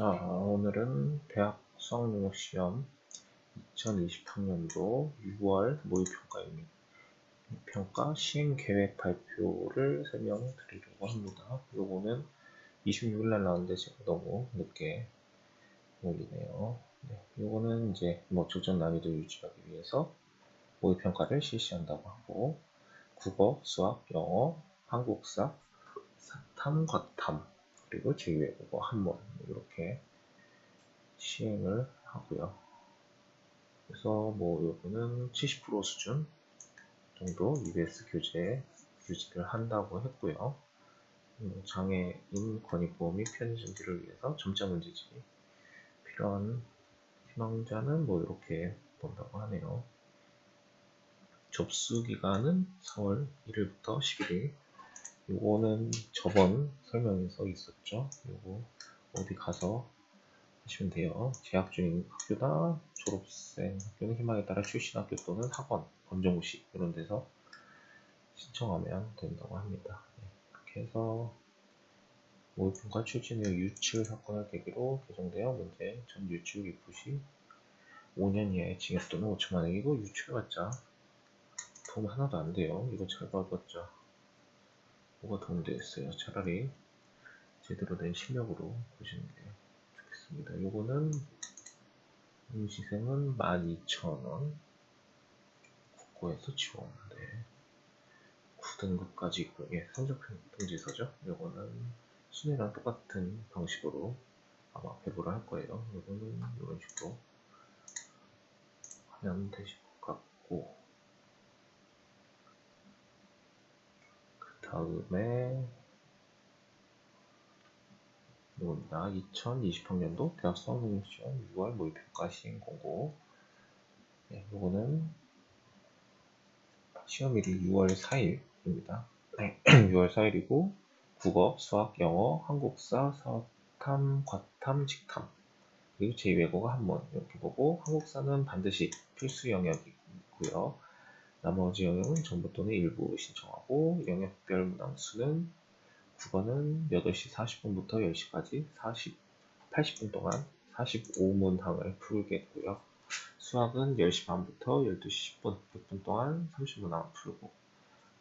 자, 오늘은 대학 수학능력 시험 2020학년도 6월 모의평가입니다. 평가 시행 계획 발표를 설명드리려고 합니다. 요거는 26일 날 나왔는데 제가 너무 늦게 올리네요. 네, 요거는 이제 뭐 조전 난이도 유지하기 위해서 모의평가를 실시한다고 하고 국어, 수학, 영어, 한국사, 사탐, 과탐 그리고 제2외국어 한번 이렇게 시행을 하고요. 그래서 뭐 요거는 70% 수준 정도 EBS 교재 유지를 한다고 했고요. 음, 장애인 권익보험 및 편의 준비를 위해서 점자 문제지 필요한 희망자는 뭐 이렇게 본다고 하네요. 접수 기간은 4월 1일부터 11일. 요거는 저번 설명에서 있었죠. 요거 어디 가서 하시면 돼요. 재학 중인 학교나 졸업생 학교는 희망에 따라 출신 학교 또는 학원, 검정고시 이런 데서 신청하면 된다고 합니다. 네, 이렇게 해서 모의평가 후 유출 사건을 계기로 개정되어 문제 전 유출 기부시 5년 이하의 징역 또는 5천만 원이고 유출해봤자 도움 하나도 안 돼요. 이거 잘 봐봤자 뭐가 도움되겠어요. 차라리 제대로 된 실력으로 보시는 게 좋겠습니다. 요거는 임시생은 12,000원 국고에서 지원 네. 9등급까지 있고 예, 성적통지서죠. 요거는 순위랑 똑같은 방식으로 아마 배부를 할 거예요. 요거는 이런 식으로 하면 되실 것 같고 다음에 이겁니다. 2020학년도 대학 수학능력 시험 6월 모의평가 시행 공고 네, 이거는 시험일이 6월 4일입니다. 네, 6월 4일이고 국어, 수학, 영어, 한국사, 사탐, 과탐, 직탐 그리고 제2외국어 한번 이렇게 보고 한국사는 반드시 필수 영역이고요. 나머지 영역은 전부 또는 일부 신청하고 영역별 문항수는 국어는 8시 40분부터 10시까지 40, 80분 동안 45문항을 풀겠고요. 수학은 10시 반부터 12시 10분, 100분 동안 30문항을 풀고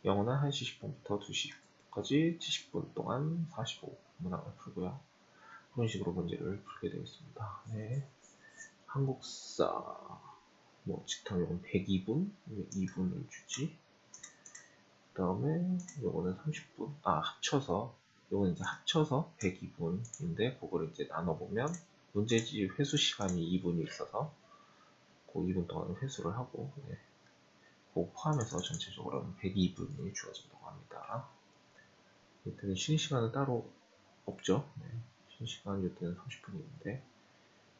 영어는 1시 10분부터 2시까지 70분 동안 45문항을 풀고요. 그런 식으로 문제를 풀게 되겠습니다. 네. 한국사 뭐 직탐 은 102분, 2분을 주지 그 다음에 요거는 30분 아 합쳐서 요거는 이제 합쳐서 102분인데 그거를 이제 나눠보면 문제지 회수 시간이 2분이 있어서 그 2분 동안 회수를 하고 네. 그 포함해서 전체적으로는 102분이 주어진다고 합니다. 이때는 쉬는 시간은 따로 없죠. 네. 쉬는 시간 이때는 30분인데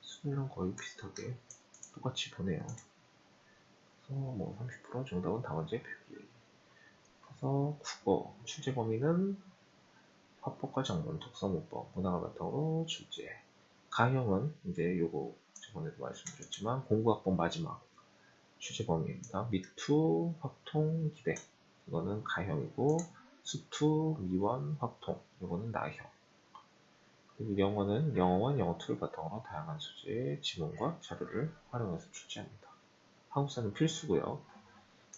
수능이랑 거의 비슷하게 똑같이 보내요. 그래서 뭐 30% 정답은 다원제 표기 그래서 국어 출제 범위는 화법과 정문, 독서 문법, 문학을 바탕으로 출제. 가형은 이제 요거 저번에도 말씀드렸지만 공부학번 마지막 출제 범위입니다. 미투, 확통, 기대. 이거는 가형이고 수투, 미원, 확통. 이거는 나형. 그리고 영어는 영어원, 영어2를 바탕으로 다양한 소재의 지문과 자료를 활용해서 출제합니다. 한국사는 필수고요.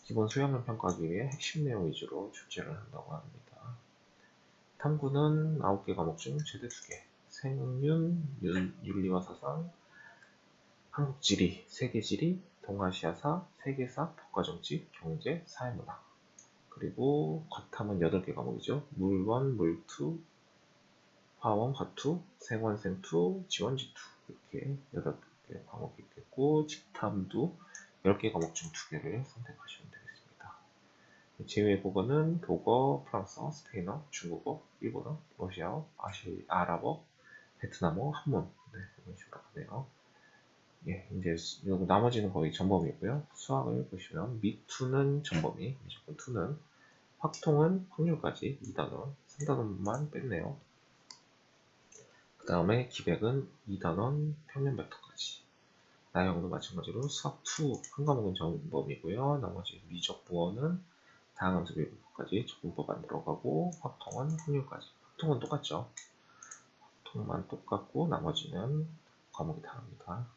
기본 소양을 평가하기 위해 핵심 내용 위주로 출제를 한다고 합니다. 탐구는 9개 과목 중 최대 2개, 생윤, 윤리와 사상, 한국지리, 세계지리, 동아시아사, 세계사, 국가정치, 경제, 사회문화 그리고 과탐은 8개 과목이죠. 물원, 물투, 화원, 화투, 생원, 생투, 지원, 지투 이렇게 8개 과목이 있겠고 직탐도 10개 과목 중 2개를 선택하시면 되겠습니다. 제외 국어는 독어, 프랑스어, 스페인어, 중국어, 일본어, 러시아어, 아시, 아랍어, 베트남어, 한문 네, 이런 식으로 하네요. 예, 이제 나머지는 거의 전범이고요. 수학을 보시면 미2는 전범이, 미적분 2는 확통은 확률까지 2단원, 3단원만 뺐네요. 그 다음에 기백은 2단원, 평면 벡터까지. 나형도 마찬가지로 2한 과목은 전범이고요. 나머지 미적 부어는 다양한 수비까지 적분법 안 들어가고 확통은 확률까지. 확통은 똑같죠. 통만 똑같고 나머지는 과목이 다릅니다.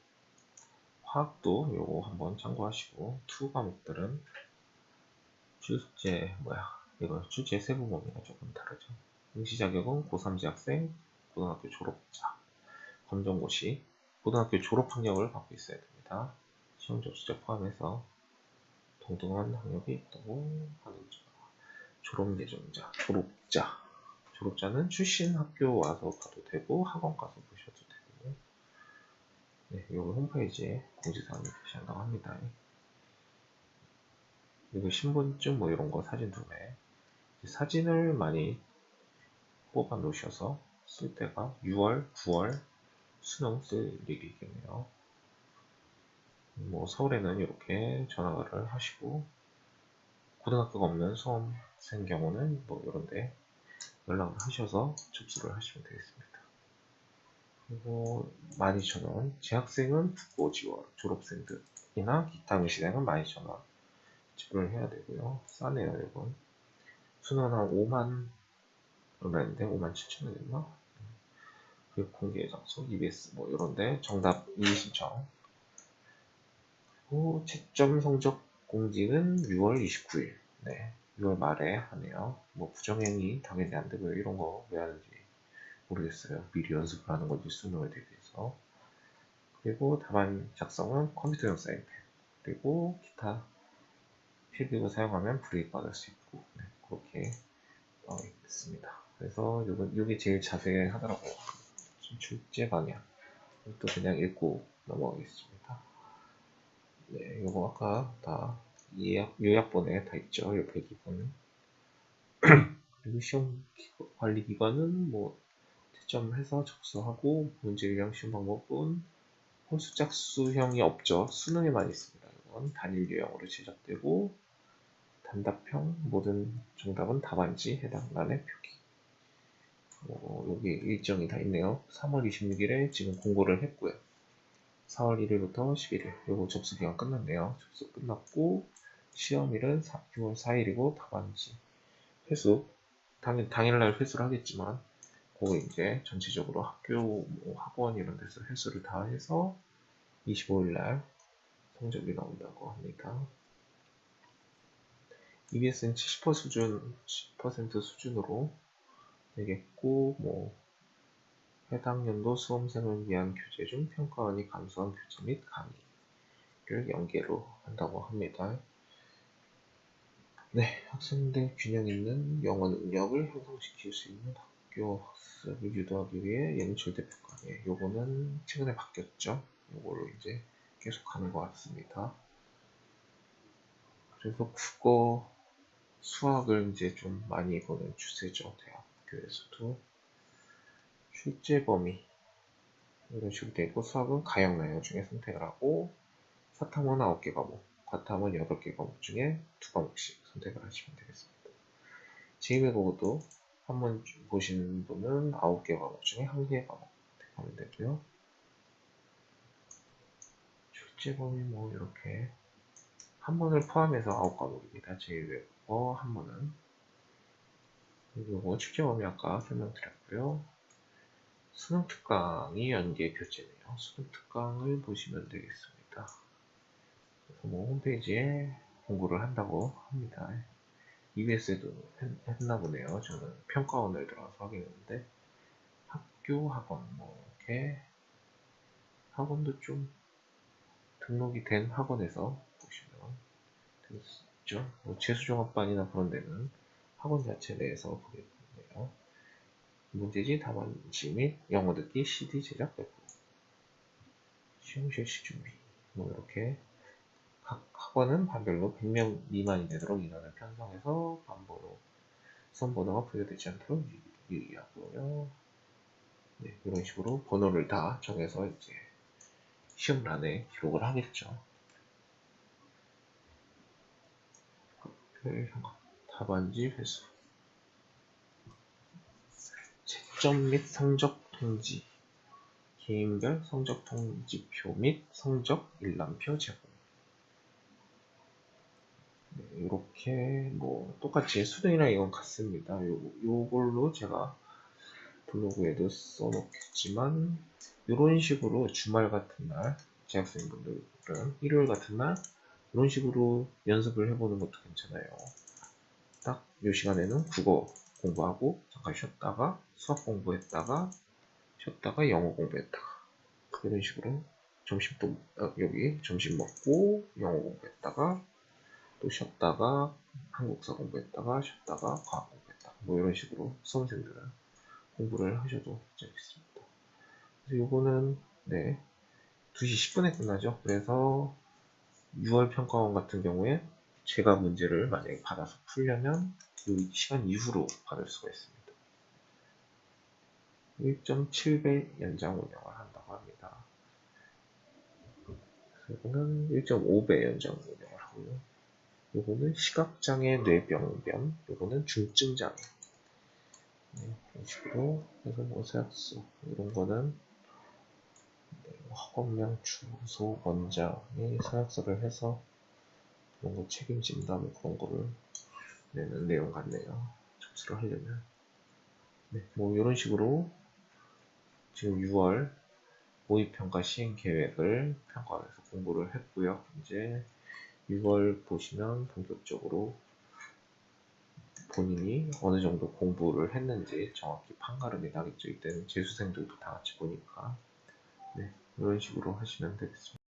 화학도 요거 한번 참고하시고 투 과목들은 출제 뭐야 이거 출제 세부 범위가 조금 다르죠. 응시 자격은 고3 재학생, 고등학교 졸업자, 검정고시, 고등학교 졸업 학력을 갖고 있어야 됩니다. 시험 접수자 포함해서 동등한 학력이 있다고 하는 점. 졸업 예정자, 졸업자. 졸업자는 출신 학교 와서 봐도 되고 학원 가서 보셔도 되고 네, 여기 홈페이지에 공지사항이 표시한다고 합니다. 그리고 신분증 뭐 이런 거 사진 두 매. 사진을 많이 뽑아 놓으셔서 쓸 때가 6월, 9월 수능 쓸 일이겠네요. 뭐 서울에는 이렇게 전화를 하시고 고등학교가 없는 수험생 경우는 뭐 이런데 연락을 하셔서 접수를 하시면 되겠습니다. 그리고 12,000원, 재학생은 국고 지원, 졸업생들이나 기타 응시생은 12,000원 지불을 해야 되고요. 싸네요, 이건. 수능은 한 5만 얼마였는데 5만 7천 원이었나? 공개 장소, EBS 뭐 이런데 정답 이의 신청. 그리고 채점 성적 공지는 6월 29일. 네, 6월 말에 하네요. 뭐 부정행위 당연히 안 되고요. 이런 거 왜 하는지 모르겠어요. 미리 연습을 하는 건지 수능을 대비해서. 그리고 답안 작성은 컴퓨터용 사이트. 그리고 기타 필기구 사용하면 불이익 받을 수 있고 네, 그렇게 나와 있습니다. 그래서 이게 제일 자세히 하더라고요. 출제 방향. 또 그냥 읽고 넘어가겠습니다. 네, 이거 아까 다 예약, 요약본에 다 있죠. 옆에 기본. 그리고 시험 관리 기관은 뭐 채점해서 접수하고 문제 유형 시험 방법은 홀수 짝수형이 없죠. 수능에만 있습니다. 이건 단일 유형으로 제작되고 단답형 모든 정답은 답안지 해당 란에 표기. 어, 여기 일정이 다 있네요. 3월 26일에 지금 공고를 했고요. 4월 1일부터 11일 요거 접수 기간 끝났네요. 접수 끝났고 시험일은 6월 4일이고 답안지 회수 당연, 당일날 회수를 하겠지만 그거 이제 전체적으로 학교 뭐 학원 이런 데서 회수를 다 해서 25일날 성적이 나온다고 합니다. EBS는 70% 수준, 10% 수준으로 되겠고, 뭐, 해당 연도 수험생을 위한 교재 중 평가원이 감수한 교재 및 강의를 연계로 한다고 합니다. 네, 학생들 균형 있는 영어 능력을 형성시킬 수 있는 학교 학습을 유도하기 위해 절대 평가. 예, 요거는 최근에 바뀌었죠. 요걸로 이제 계속 하는 것 같습니다. 그래서 국어 수학을 이제 좀 많이 보는 추세죠. 대학 교에서도. 출제 범위. 이런 식으로 되어 있고, 수학은 가형 나열 중에 선택을 하고, 사탐은 9개 과목, 과탐은 8개 과목 중에 2과목씩 선택을 하시면 되겠습니다. 제2외국어도 한번 보시는 분은 9개 과목 중에 1개 과목 택하면 되고요. 출제 범위 뭐 이렇게 한 번을 포함해서 9과목입니다. 제2외국어 어, 한 번은 그리고 축제범위 아까 설명드렸고요. 수능 특강이 연계 교재네요. 수능 특강을 보시면 되겠습니다. 그래서 뭐 홈페이지에 공부를 한다고 합니다. EBS에도 했 나 보네요. 저는 평가원을 들어가서 확인했는데 학교 학원 뭐 이렇게 학원도 좀 등록이 된 학원에서 보시면. 있죠. 뭐 재수종합반이나 그런 데는 학원 자체 내에서 보게 되네요. 문제지, 답안지 및 영어 듣기 CD 제작 배포 시험 실 시 준비 뭐 이렇게 각 학원은 반별로 100명 미만이 되도록 인원을 편성해서 반번호 선번호가 부여되지 않도록 유의하고요. 네, 이런 식으로 번호를 다 정해서 이제 시험란에 기록을 하겠죠. 답안지 회수 채점 및 성적 통지 개인별 성적 통지표 및 성적 일람표 제공 네, 이렇게 뭐 똑같이 수능이랑 이건 같습니다. 요, 요걸로 제가 블로그에도 써놓겠지만 이런 식으로 주말 같은 날 재학생분들은 일요일 같은 날 이런 식으로 연습을 해보는 것도 괜찮아요. 딱 이 시간에는 국어 공부하고 잠깐 쉬었다가 수학 공부했다가 쉬었다가 영어 공부했다가 이런 식으로 점심 또 어, 여기 점심 먹고 영어 공부했다가 또 쉬었다가 한국사 공부했다가 쉬었다가 과학 공부했다가 뭐 이런 식으로 수험생들은 공부를 하셔도 괜찮겠습니다. 그래서 요거는 네 2시 10분에 끝나죠. 그래서 6월 평가원 같은 경우에 제가 문제를 만약에 받아서 풀려면 이 시간 이후로 받을 수가 있습니다. 1.7배 연장 운영을 한다고 합니다. 이거는 1.5배 연장 운영을 하고요. 요거는 시각장애 뇌병변, 요거는 중증장애. 네, 이런 식으로 해서 뭐 세학수 이런 거는 학업량 주소 원장이 서약서를 해서 거 책임진다 뭐 그런 거를 내는 내용 같네요. 접수를 하려면 네, 뭐 이런 식으로 지금 6월 모의평가 시행 계획을 평가에서 공부를 했고요. 이제 6월 보시면 본격적으로 본인이 어느 정도 공부를 했는지 정확히 판가름이 나겠죠. 이때는 재수생들도 다 같이 보니까 네, 이런 식으로 하시면 되겠습니다.